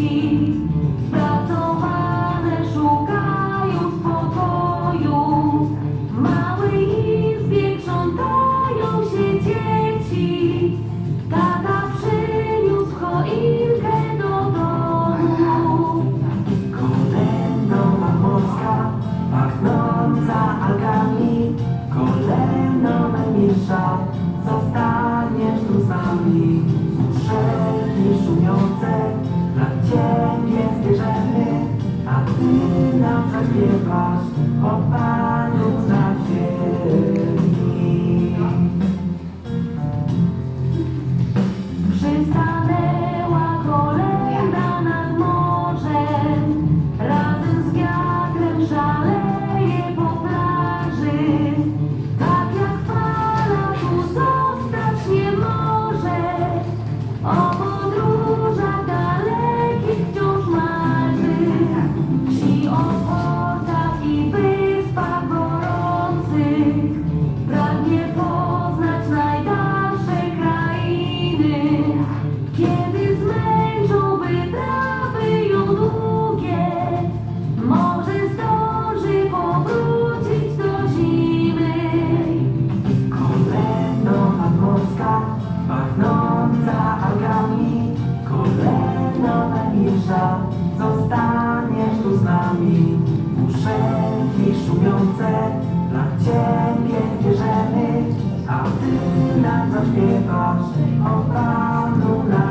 fim. nam zaśpiewasz, o Panu znacie. nami Muszelki szumiące Dla Ciebie bierzemy A Ty nam zaśpiewasz O Panu nam